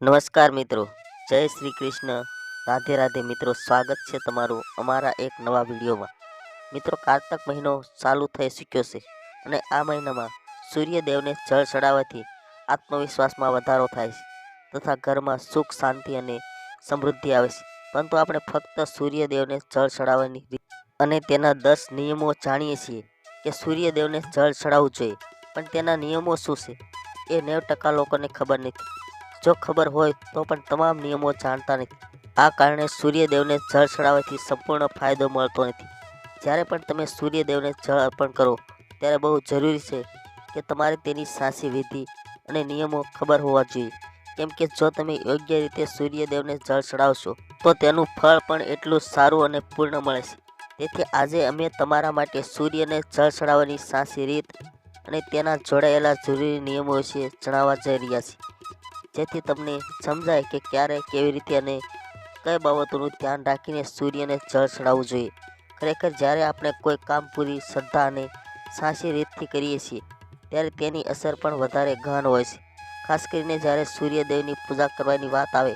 નમસ્કાર મિત્રો. જય શ્રી કૃષ્ણ. રાધે રાધે મિત્રો, સ્વાગત છે તમારું અમારા એક નવા વિડીયોમાં. મિત્રો, કારતક મહિનો ચાલુ થઈ ચૂક્યો છે અને આ મહિનામાં સૂર્યદેવને જળ ચડાવવાથી આત્મવિશ્વાસમાં વધારો થાય છે તથા ઘરમાં સુખ, શાંતિ અને સમૃદ્ધિ આવે છે. પરંતુ આપણે ફક્ત સૂર્યદેવને જળ ચડાવવાની અને તેના દસ નિયમો જાણીએ છીએ કે સૂર્યદેવને જળ ચડાવવું જોઈએ. પણ તેના નિયમો શું છે? એ નેવ ટકા લોકોને ખબર નથી. જો ખબર હોય તો પણ તમામ નિયમો જાણતા નથી. આ કારણે સૂર્યદેવને જળ ચડાવવાથી સંપૂર્ણ ફાયદો મળતો નથી. જ્યારે પણ તમે સૂર્યદેવને જળ અર્પણ કરો, ત્યારે બહુ જરૂરી છે કે તમારે તેની સાચી વિધિ અને નિયમો ખબર હોવા જોઈએ. કેમ કે જો તમે યોગ્ય રીતે સૂર્યદેવને જળ ચડાવશો, તો તેનું ફળ પણ એટલું સારું અને પૂર્ણ મળે છે. તેથી આજે અમે તમારા માટે સૂર્યને જળ ચડાવવાની સાચી રીત અને તેના જોડાયેલા જરૂરી નિયમો વિશે જણાવવા જઈ રહ્યા છીએ. જેથી તમને સમજાય કે ક્યારે કેવી રીતે અને કઈ બાબતોનું ધ્યાન રાખીને સૂર્યને જળ ચડાવવું જોઈએ. ખરેખર જ્યારે આપણે કોઈ કામ પૂરી શ્રદ્ધા અને સાચી રીતથી કરીએ છીએ, ત્યારે તેની અસર પણ વધારે ગહન હોય છે. ખાસ કરીને જ્યારે સૂર્યદેવની પૂજા કરવાની વાત આવે,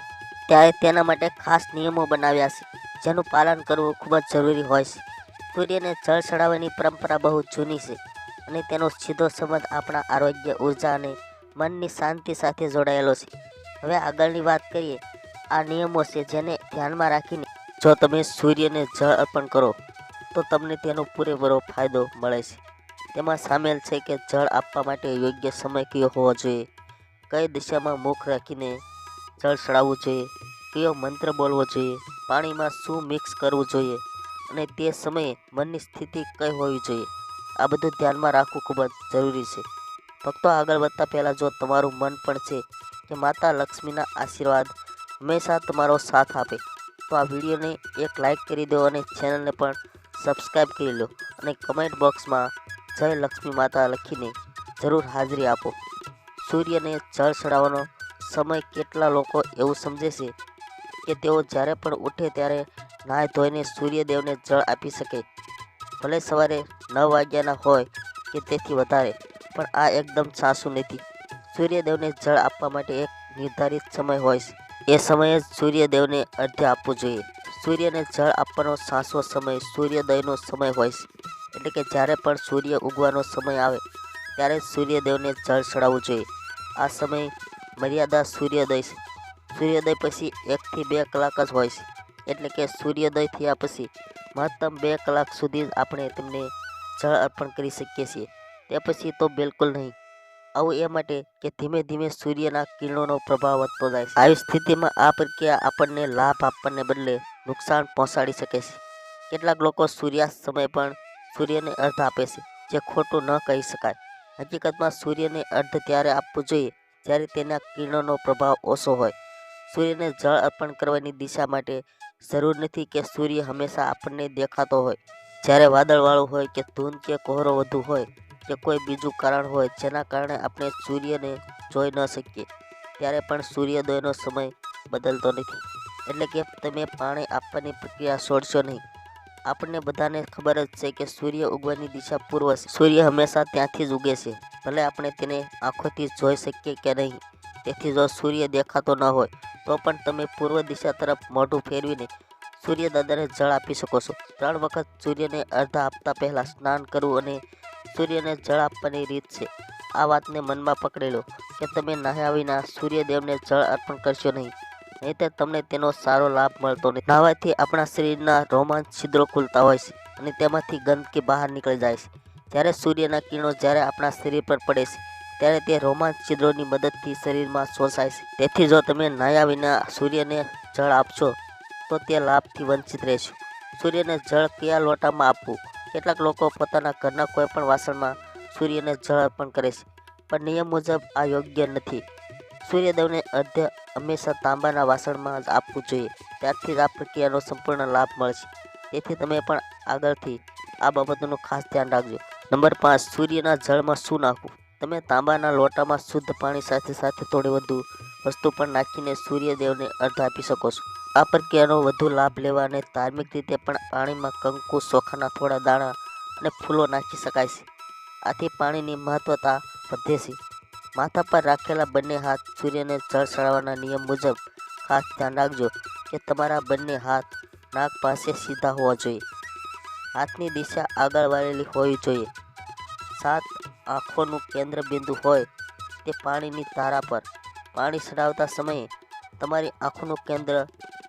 ત્યારે તેના માટે ખાસ નિયમો બનાવ્યા છે, જેનું પાલન કરવું ખૂબ જ જરૂરી હોય છે. સૂર્યને જળ ચડાવવાની પરંપરા બહુ જૂની છે અને તેનો સીધો સંબંધ આપણા આરોગ્ય, ઊર્જા અને મનની શાંતિ સાથે જોડાયેલો છે. હવે આગળની વાત કરીએ, આ નિયમો છે જેને ધ્યાનમાં રાખીને જો તમે સૂર્યને જળ અર્પણ કરો, તો તમને તેનો પૂરેપૂરો ફાયદો મળે છે. તેમાં સામેલ છે કે જળ આપવા માટે યોગ્ય સમય કયો હોવો જોઈએ, કઈ દિશામાં મુખ રાખીને જળ ચડાવવું જોઈએ, કયો મંત્ર બોલવો જોઈએ, પાણીમાં શું મિક્સ કરવું જોઈએ, અને તે સમયે મનની સ્થિતિ કઈ હોવી જોઈએ, આ બધું ધ્યાનમાં રાખવું ખૂબ જ જરૂરી છે. ભક્તો આગળ વધતા પહેલાં જો તમારું મન પણ છે કે માતા લક્ષ્મીના આશીર્વાદ હંમેશા તમારો સાથ આપે, તો આ વિડીયોને એક લાઈક કરી દો અને ચેનલને પણ સબસ્ક્રાઈબ કરી લો અને કમેન્ટ બોક્સમાં જય લક્ષ્મી માતા લખીને જરૂર હાજરી આપો. સૂર્યને જળ ચડાવવાનો સમય કેટલા લોકો એવું સમજે છે કે તેઓ જ્યારે પણ ઉઠે ત્યારે નાહી ધોઈને સૂર્યદેવને જળ આપી શકે. ભલે સવારે નવ વાગ્યાના હોય કે તેથી વધારે પણ આ એકદમ સાસું નથી સૂર્યદેવને જળ આપવા માટે એક નિર્ધારિત સમય હોય છે. એ સમયે જ સૂર્યદેવને અર્ધ્ય આપવું જોઈએ. સૂર્યને જળ આપવાનો સાસો સમય સૂર્યોદયનો સમય હોય છે. એટલે કે જ્યારે પણ સૂર્ય ઉગવાનો સમય આવે, ત્યારે સૂર્યદેવને જળ ચડાવવું જોઈએ. આ સમય મર્યાદા સૂર્યોદય છે. સૂર્યોદય પછી એકથી બે કલાક જ હોય છે. એટલે કે સૂર્યોદય થયા પછી મહત્તમ બે કલાક સુધી આપણે તેમને જળ અર્પણ કરી શકીએ છીએ. તે પછી તો બિલકુલ નહીં. આવું એ માટે કે ધીમે ધીમે સૂર્યના કિરણોનો પ્રભાવ વધતો જાય છે. આવી સ્થિતિમાં આ પ્રક્રિયા આપણને લાભ આપવાને બદલે નુકસાન પહોંચાડી શકે છે. કેટલાક લોકો સૂર્યાસ્ત સમયે પણ સૂર્યને અર્ધ આપે છે, જે ખોટું ન કહી શકાય. હકીકતમાં સૂર્યને અર્ધ ત્યારે આપવું જોઈએ જ્યારે તેના કિરણોનો પ્રભાવ ઓછો હોય. સૂર્યને જળ અર્પણ કરવાની દિશા માટે જરૂર નથી કે સૂર્ય હંમેશા આપણને દેખાતો હોય. જ્યારે વાદળવાળું હોય કે ધૂંધ કે કોહરો વધુ હોય કે કોઈ બીજું કારણ હોય, જેના કારણે આપણે સૂર્યને જોઈ ન શકીએ. ત્યારે પણ સૂર્યોદયનો સમય બદલતો નથી. એટલે કે તમે પાણી આપવાની પ્રક્રિયા છોડશો નહીં. આપણને બધાને ખબર જ છે કે સૂર્ય ઉગવાની દિશા પૂર્વ સૂર્ય હંમેશા ત્યાંથી જ ઉગે છે. ભલે આપણે તેને આંખોથી જોઈ શકીએ કે નહીં. તેથી જો સૂર્ય દેખાતો ન હોય, તો પણ તમે પૂર્વ દિશા તરફ મોઢું ફેરવીને સૂર્યદાદાને જળ આપી શકો છો. ત્રણ વખત સૂર્યને અર્ધા આપતા પહેલાં સ્નાન કરવું અને સૂર્યને જળ આપવાની રીત છે. આ વાતને મનમાં પકડી લો કે તમે નાહ્યા વિના સૂર્યદેવને જળ અર્પણ કરશો નહીં. નહીંતર તમને તેનો સારો લાભ મળતો નહીં. નહાવાથી આપણા શરીરના રોમાંચ છિદ્રો ખુલતા હોય છે અને તેમાંથી ગંદકી બહાર નીકળી જાય છે. જ્યારે સૂર્યના કિરણો જ્યારે આપણા શરીર પર પડે છે, ત્યારે તે રોમાંચ છિદ્રોની મદદથી શરીરમાં શોષાય છે. તેથી જો તમે નાહ્યા વિના સૂર્યને જળ આપશો, તો તે લાભથી વંચિત રહેશો. સૂર્યને જળ કયા લોટામાં આપવું? કેટલાક લોકો પોતાના ઘરના કોઈ પણ વાસણમાં સૂર્યને જળ અર્પણ કરે છે, પણ નિયમ મુજબ આ યોગ્ય નથી. સૂર્યદેવને અર્ધ્ય હંમેશા તાંબાના વાસણમાં જ આપવું જોઈએ, ત્યારથી જ આ પ્રક્રિયાનો સંપૂર્ણ લાભ મળશે તેથી તમે પણ આગળથી આ બાબતનું ખાસ ધ્યાન રાખજો. નંબર પાંચ, સૂર્યના જળમાં શું નાખવું? તમે તાંબાના લોટામાં શુદ્ધ પાણી સાથે સાથે થોડી વધુ વસ્તુ પણ નાખીને સૂર્યદેવને અર્ધ આપી શકો છો. આ પ્રક્રિયાનો વધુ લાભ લેવા અને ધાર્મિક રીતે પણ પાણીમાં કંકુ ચોખાના થોડા દાણા અને ફૂલો નાખી શકાય છે. આથી પાણીની મહત્વતા વધે છે. માથા પર રાખેલા બંને હાથ સૂર્યને જળ ચડાવવાના નિયમ મુજબ ખાસ ધ્યાન રાખજો કે તમારા બંને હાથ નાક પાસે સીધા હોવા જોઈએ. હાથની દિશા આગળ વાળેલી હોવી જોઈએ. સાત આંખોનું કેન્દ્ર બિંદુ હોય તે પાણીની ધારા પર. પાણી ચડાવતા સમયે તમારી આંખોનું કેન્દ્ર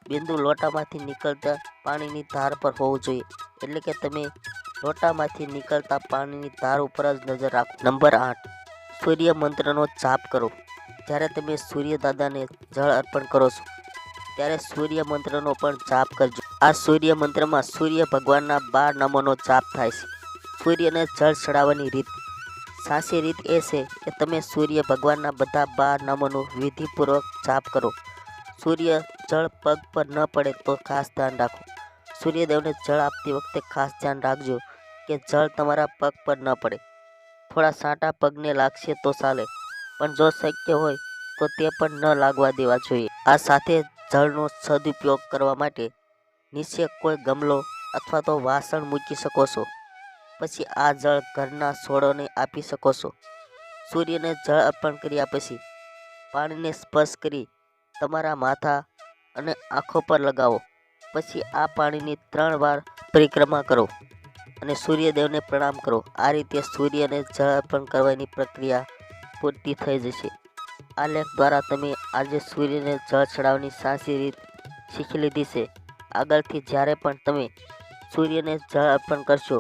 બિંદુ લોટામાંથી નીકળતા પાણીની ધાર પર હોવું જોઈએ. એટલે કે તમે લોટામાંથી નીકળતા પાણીની ધાર ઉપર જ નજર રાખો. નંબર આઠ. સૂર્ય મંત્રનો જાપ કરો. જ્યારે તમે સૂર્ય દાદાને જળ અર્પણ કરો છો, ત્યારે સૂર્ય મંત્રનો પણ જાપ કરજો. આ સૂર્ય મંત્રમાં સૂર્ય ભગવાનના બાર નામોનો જાપ થાય છે. સૂર્યને જળ ચડાવવાની રીત. સાચી રીત એ છે કે તમે સૂર્ય ભગવાનના બધા બાર નામોનું વિધિપૂર્વક જાપ કરો. સૂર્ય જળ પગ પર ન પડે તો ખાસ ધ્યાન રાખો. સૂર્યદેવને જળ આપતી વખતે ખાસ ધ્યાન રાખજો કે જળ તમારા પગ પર ન પડે. થોડા સાંટા પગને લાગશે તો ચાલે, પણ જો શક્ય હોય તો તે પણ ન લાગવા દેવા જોઈએ. આ સાથે જળનો સદુપયોગ કરવા માટે નીચે કોઈ ગમલો અથવા તો વાસણ મૂકી શકો છો. પછી આ જળ ઘરના છોડોને આપી શકો છો. સૂર્યને જળ અર્પણ કર્યા પછી પાણીને સ્પર્શ કરી તમારા માથા અને આંખો પર લગાવો. પછી આ પાણીની ત્રણ વાર પરિક્રમા કરો અને સૂર્યદેવને પ્રણામ કરો. આ રીતે સૂર્યને જળ અર્પણ કરવાની પ્રક્રિયા પૂરતી થઈ જશે. આ લેખ દ્વારા તમે આજે સૂર્યને જળ ચડાવવાની સાચી રીત શીખી લીધી છે. આગળથી જ્યારે પણ તમે સૂર્યને જળ અર્પણ કરશો,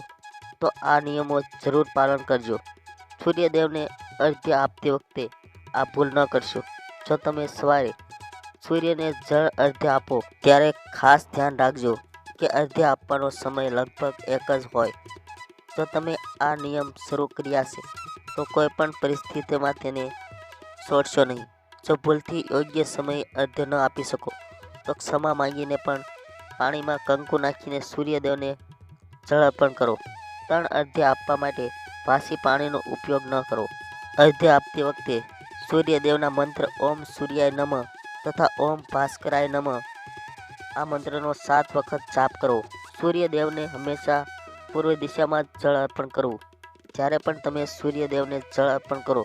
તો આ નિયમો જરૂર પાલન કરજો. સૂર્યદેવને અર્ધ્ય આપતી વખતે આ ભૂલ ન કરશો. જો તમે સવારે સૂર્યને જળ અર્ધ્ય આપો. ત્યારે ખાસ ધ્યાન રાખજો કે અર્ધ્ય આપવાનો સમય લગભગ એક જ હોય. જો તમે આ નિયમ શરૂ કર્યા છે, તો કોઈ પણ પરિસ્થિતિમાં તેને છોડશો નહીં. જો ભૂલથી યોગ્ય સમયે અર્ધ્ય ન આપી શકો, તો ક્ષમા માંગીને પણ પાણીમાં કંકુ નાખીને સૂર્યદેવને જળ અર્પણ કરો. ત્રણ અર્ધ્ય આપવા માટે વાસી પાણીનો ઉપયોગ ન કરો. અર્ધ્ય આપતી વખતે સૂર્યદેવના મંત્ર ઓમ સૂર્યાય નમઃ તથા ઓમ ભાસ્કરાય નમઃ. આ મંત્રનો સાત વખત જાપ કરો. સૂર્યદેવને હંમેશા પૂર્વ દિશામાં જળ અર્પણ કરવું જ્યારે પણ તમે સૂર્યદેવને જળ અર્પણ કરો,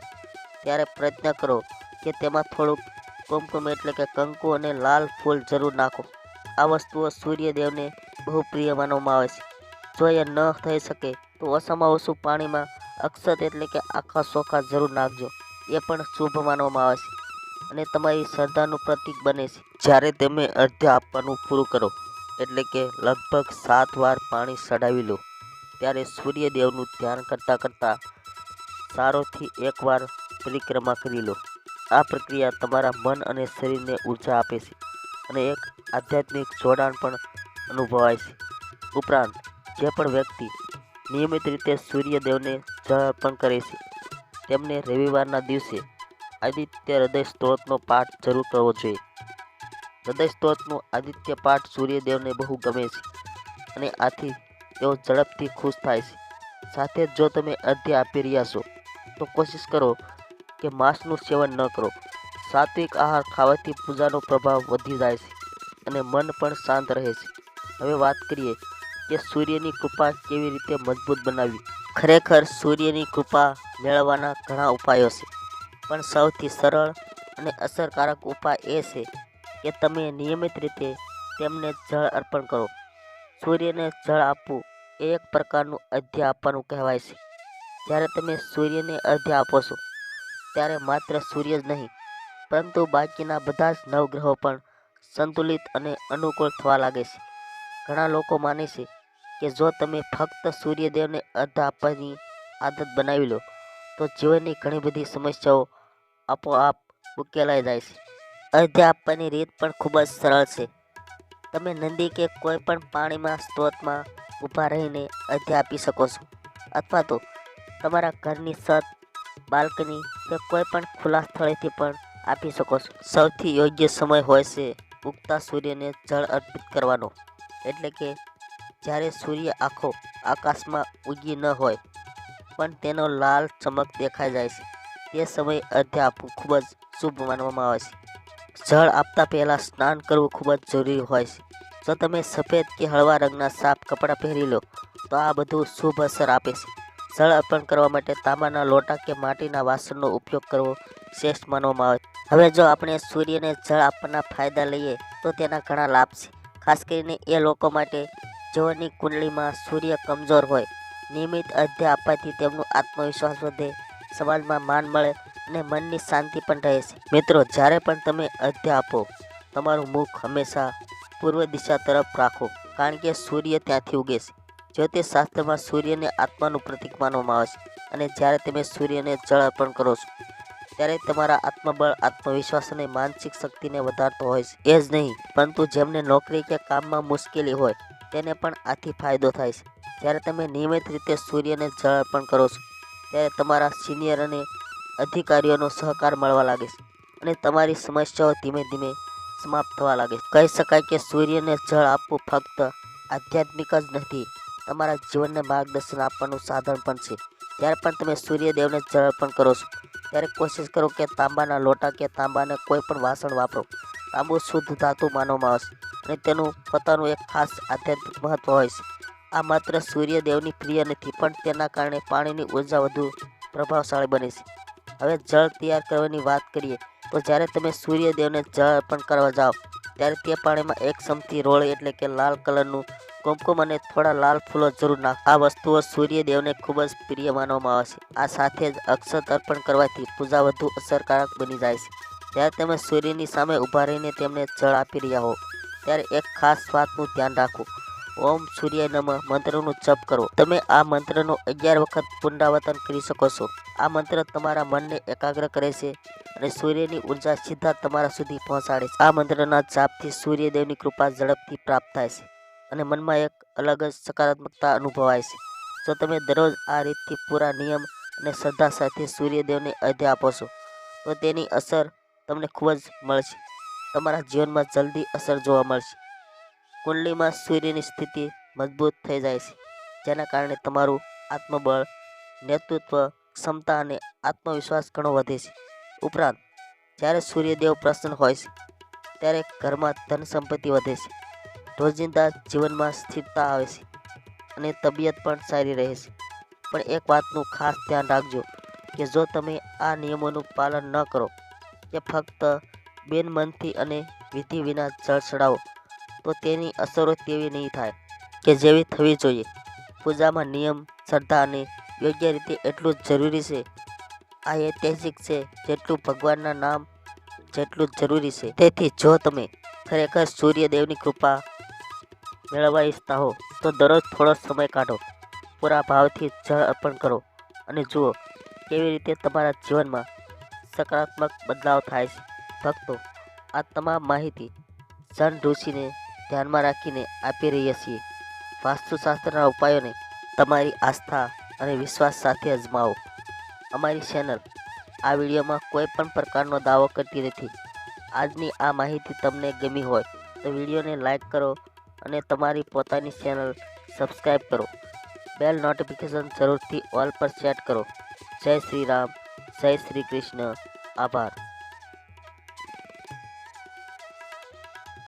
ત્યારે પ્રયત્ન કરો કે તેમાં થોડુંક કુમકુમ એટલે કે કંકુ અને લાલ ફૂલ જરૂર નાખો. આ વસ્તુઓ સૂર્યદેવને બહુ પ્રિય માનવામાં આવે છે. જો એ ન થઈ શકે, તો ઓછામાં ઓછું પાણીમાં અક્ષત એટલે કે આખા સોખા જરૂર નાખજો. એ પણ શુભ માનવામાં આવે છે. અને તમારી શ્રદ્ધાનું પ્રતીક બને છે. જ્યારે તમે અર્ધ્ય આપવાનું પૂરું કરો, એટલે કે લગભગ સાત વાર પાણી ચડાવી લો, ત્યારે સૂર્યદેવનું ધ્યાન કરતાં કરતાં સારોથી એકવાર પરિક્રમા કરી લો. આ પ્રક્રિયા તમારા મન અને શરીરને ઊર્જા આપે છે અને એક આધ્યાત્મિક જોડાણ પણ અનુભવાય છે. ઉપરાંત, જે પણ વ્યક્તિ નિયમિત રીતે સૂર્યદેવને જળ અર્પણ કરે છે, તેમને રવિવારના દિવસે આદિત્ય હૃદય સ્ત્રોતનો પાઠ જરૂર કરવો જોઈએ. હૃદય સ્ત્રોતનો આદિત્ય પાઠ સૂર્યદેવને બહુ ગમે છે અને આથી તેઓ ઝડપથી ખુશ થાય છે. સાથે જો તમે અર્ધ્ય આપી રહ્યા છો, તો કોશિશ કરો કે માંસનું સેવન ન કરો. સાત્વિક આહાર ખાવાથી પૂજાનો પ્રભાવ વધી જાય છે અને મન પણ શાંત રહે છે. હવે વાત કરીએ કે સૂર્યની કૃપા કેવી રીતે મજબૂત બનાવવી? ખરેખર સૂર્યની કૃપા મેળવવાના ઘણા ઉપાયો છે. પણ સૌથી સરળ અને અસરકારક ઉપાય એ છે કે તમે નિયમિત રીતે તેમને જળ અર્પણ કરો. સૂર્યને જળ આપવું એ એક પ્રકારનું અધ્ય આપવાનું કહેવાય છે. જ્યારે તમે સૂર્યને અર્ધ્ય આપો છો, ત્યારે માત્ર સૂર્ય જ નહીં, પરંતુ બાકીના બધા જ નવગ્રહો પણ સંતુલિત અને અનુકૂળ થવા લાગે છે. ઘણા લોકો માને છે કે જો તમે ફક્ત સૂર્યદેવને અર્ધ આપવાની આદત બનાવી લો, તો જીવનની ઘણી બધી સમસ્યાઓ આપોઆપ ઉકેલાઈ જાય છે. અર્ધ્ય આપવાની રીત પણ ખૂબ જ સરળ છે. તમે નદી કે કોઈ પણ પાણીમાં સ્ત્રોતમાં ઊભા રહીને અર્ધ્ય આપી શકો છો. અથવા તો તમારા ઘરની છત, બાલ્કની કે કોઈ પણ ખુલ્લા સ્થળેથી પણ આપી શકો છો. સૌથી યોગ્ય સમય હોય છે ઉગતા સૂર્યને જળ અર્પિત કરવાનો. એટલે કે જ્યારે સૂર્ય આખો આકાશમાં ઉગી ન હોય, પણ તેનો લાલ ચમક દેખાઈ જાય છે. તે સમયે અર્ધ્ય આપવું ખૂબ જ શુભ માનવામાં આવે છે. જળ આપતા પહેલાં સ્નાન કરવું ખૂબ જ જરૂરી હોય છે. જો તમે સફેદ કે હળવા રંગના સાફ કપડાં પહેરી લો, તો આ બધું શુભ અસર આપે છે. જળ અર્પણ કરવા માટે તાંબાના લોટા કે માટીના વાસણનો ઉપયોગ કરવો શ્રેષ્ઠ માનવામાં આવે છે. હવે જો આપણે સૂર્યને જળ આપવાના ફાયદા લઈએ, તો તેના ઘણા લાભ છે. ખાસ કરીને એ લોકો માટે જેઓની કુંડળીમાં સૂર્ય કમજોર હોય. નિયમિત અધ્ય આપવાથી તેમનો આત્મવિશ્વાસ વધે. સમાજમાં માન મળે અને મનની શાંતિ પણ રહે છે. મિત્રો, જ્યારે પણ તમે અધ્ય આપો, તમારું મુખ હંમેશા પૂર્વ દિશા તરફ રાખો, કારણ કે સૂર્ય ત્યાંથી ઉગે છે. જ્યોતિષશાસ્ત્રમાં સૂર્યને આત્માનું પ્રતીક માનવામાં આવે છે અને જ્યારે તમે સૂર્યને જળ અર્પણ કરો છો, ત્યારે તમારા આત્મબળ, આત્મવિશ્વાસ અને માનસિક શક્તિને વધારતો હોય છે. એ જ નહીં, પરંતુ જેમને નોકરી કે કામમાં મુશ્કેલી હોય, તેને પણ આથી ફાયદો થાય છે. જ્યારે તમે નિયમિત રીતે સૂર્યને જળ અર્પણ કરો છો ત્યારે તમારા સિનિયર અને અધિકારીઓનો સહકાર મળવા લાગે છે અને તમારી સમસ્યાઓ ધીમે ધીમે સમાપ્ત થવા લાગે છે. કહી શકાય કે સૂર્યને જળ આપવું ફક્ત આધ્યાત્મિક જ નથી, તમારા જીવનને માર્ગદર્શન આપવાનું સાધન પણ છે. જ્યારે પણ તમે સૂર્યદેવને જળ અર્પણ કરો છો, ત્યારે કોશિશ કરો કે તાંબાના લોટા કે તાંબાને કોઈ પણ વાસણ વાપરો. તાંબુ શુદ્ધ ધાતુ માનવામાં આવે છે અને તેનું પોતાનું એક ખાસ આધ્યાત્મિક મહત્ત્વ હોય છે. આ માત્ર સૂર્યદેવની પ્રિય નથી, પણ તેના કારણે પાણીની ઊર્જા વધુ પ્રભાવશાળી બને છે. હવે જળ તૈયાર કરવાની વાત કરીએ, તો જ્યારે તમે સૂર્યદેવને જળ અર્પણ કરવા જાઓ, ત્યારે તે પાણીમાં એક ચમચી રોળ એટલે કે લાલ કલરનું કુમકુમ અને થોડા લાલ ફૂલો જરૂર નાખ. આ વસ્તુઓ સૂર્યદેવને ખૂબ જ પ્રિય માનવામાં આવે છે. આ સાથે જ અક્ષત અર્પણ કરવાથી પૂજા વધુ અસરકારક બની જાય છે. જ્યારે તમે સૂર્યની સામે ઊભા રહીને તેમને જળ આપી રહ્યા હો ત્યારે એક ખાસ વાતનું ધ્યાન રાખો. ઓમ સૂર્ય નમ મંત્રનું જપ કરો. તમે આ મંત્રનો અગિયાર વખત પુનરાવર્તન કરી શકો છો. આ મંત્ર તમારા મનને એકાગ્ર કરે છે અને સૂર્યની ઊર્જા સીધા તમારા સુધી પહોંચાડે છે. આ મંત્રના જાપથી સૂર્યદેવની કૃપા ઝડપથી પ્રાપ્ત થાય છે અને મનમાં એક અલગ જ સકારાત્મકતા અનુભવાય છે. જો તમે દરરોજ આ રીતથી પૂરા નિયમ અને શ્રદ્ધા સાથે સૂર્યદેવને અધ્ય આપો છો, તો તેની અસર તમને ખૂબ જ મળશે. તમારા જીવનમાં જલ્દી અસર જોવા મળશે. કુંડલીમાં સૂર્યની સ્થિતિ મજબૂત થઈ જાય છે, જેના કારણે તમારું આત્મબળ, નેતૃત્વ ક્ષમતા અને આત્મવિશ્વાસ ઘણો વધે છે. ઉપરાંત, જ્યારે સૂર્યદેવ પ્રસન્ન હોય છે, ત્યારે ઘરમાં ધન સંપત્તિ વધે છે. રોજિંદા જીવનમાં સ્થિરતા આવે છે અને તબિયત પણ સારી રહે છે. પણ એક વાતનું ખાસ ધ્યાન રાખજો, કે જો તમે આ નિયમોનું પાલન ન કરો, કે ફક્ત બેનમનથી અને વિધિ વિના જળ ચડાવો તો તેની અસરો તેવી નહીં થાય કે જેવી થવી જોઈએ. પૂજામાં નિયમ, શ્રદ્ધા અને યોગ્ય રીતે એટલું જ જરૂરી છે. આ ઐતિહાસિક છે જેટલું ભગવાનના નામ, જેટલું જરૂરી છે. તેથી જો તમે ખરેખર સૂર્યદેવની કૃપા મેળવવા ઈચ્છતા હો, તો દરરોજ થોડો સમય કાઢો. પૂરા ભાવથી જળ અર્પણ કરો અને જુઓ કેવી રીતે તમારા જીવનમાં સકારાત્મક બદલાવ થાય છે. ભક્તો, આ તમામ માહિતી જન ઋષિને ધ્યાનમાં રાખીને આપી રહ્યા છીએ. વાસ્તુશાસ્ત્રના ઉપાયોને તમારી આસ્થા અને વિશ્વાસ સાથે અજમાવો. અમારી ચેનલ આ વિડીયોમાં કોઈ પણ પ્રકારનો દાવો કરતી નથી. આજની આ માહિતી તમને ગમી હોય તો વિડીયોને લાઈક કરો અને તમારી પોતાની ચેનલ સબસ્ક્રાઈબ કરો. બેલ નોટિફિકેશન જરૂરથી ઓલ પર સેટ કરો. જય શ્રી રામ, જય શ્રી કૃષ્ણ. આભાર.